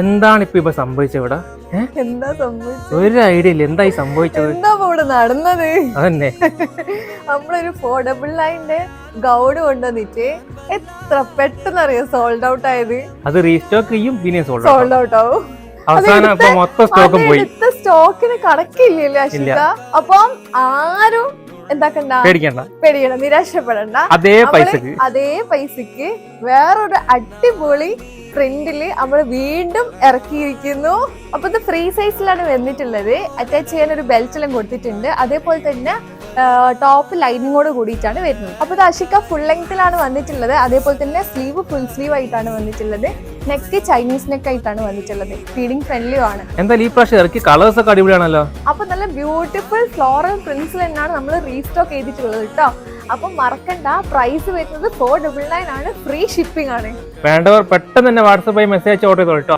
എന്താണ് ഇപ്പൊ ഇപ്പൊ സംഭവിച്ചത് ഇവിടെ? എന്താ സംഭവിച്ചത്? ഒരു ഐഡിയ ഇല്ല. എന്തായി സംഭവിച്ചത്? എന്താ ഇവിടെ നടന്നത്? അതന്നെ. നമ്മളൊരു ഫോർ ഡബിൾ നയന്റെ ഗൗഡ് കൊണ്ടുവന്നിട്ട് എത്ര പെട്ടെന്ന് അറിയാം സോൾഡ് ഔട്ട് ആയത്? അത് റീസ്റ്റോക്ക് ചെയ്യും പിന്നെ സോൾഡ് സോൾഡ് ഔട്ട് ആവും. അവസാനം മൊത്തം സ്റ്റോക്കും പോയി. സ്റ്റോക്കിന് കണക്കില്ലല്ലേ അശ്വിത. അപ്പം ആരും എന്താക്കണ്ട? പേടിക്കണ്ട. പേടിക്കണം നിരാശപ്പെടണ്ട. അതേ പൈസക്ക്. അതേ പൈസക്ക് വേറൊരു അടിപൊളി പ്രിന്റിൽ നമ്മൾ വീണ്ടും ഇറക്കിയിരിക്കുന്നു. അപ്പൊ ഇത് ഫ്രീ സൈസിലാണ് വന്നിട്ടുള്ളത്. അറ്റാച്ച് ചെയ്യാൻ ഒരു ബെൽറ്റ് എല്ലാം കൊടുത്തിട്ടുണ്ട്. അതേപോലെ തന്നെ ടോപ്പ് ലൈനിങ്ങോട് കൂടിയിട്ടാണ് വരുന്നത്. അപ്പൊ ഇത് അഷിക്ക ഫുൾ ലെങ്ത്തിലാണ് വന്നിട്ടുള്ളത്. അതേപോലെ തന്നെ സ്ലീവ് ഫുൾ സ്ലീവ് ആയിട്ടാണ് വന്നിട്ടുള്ളത്. നെക്ക് ചൈനീസ് നെക്ക് ആയിട്ടാണ് വന്നിട്ടുള്ളത്. ഫീഡിങ് ഫ്രണ്ട്ലിയും ആണ്. എന്തായാലും ഈ പ്രാവശ്യം ഇറക്കി കളേഴ്സ് ഒക്കെ അടിപൊളിയാണല്ലോ. അപ്പൊ നല്ല ബ്യൂട്ടിഫുൾ ഫ്ലോറൽ പ്രിന്റ്സിൽ തന്നെയാണ് നമ്മൾ റീസ്റ്റോക്ക് ചെയ്തിട്ടുള്ളത് കേട്ടോ. അപ്പൊ മറക്കണ്ട പ്രൈസ് വരുന്നത് ഫോർ ഡബിൾ നയൻ ആണ്. ഫ്രീ ഷിപ്പിംഗ് ആണ്. വേണ്ടവർ പെട്ടെന്ന് തന്നെ വാട്സപ്പായി മെസ്സേജ് ഓർഡർ ചെയ്തോളൂ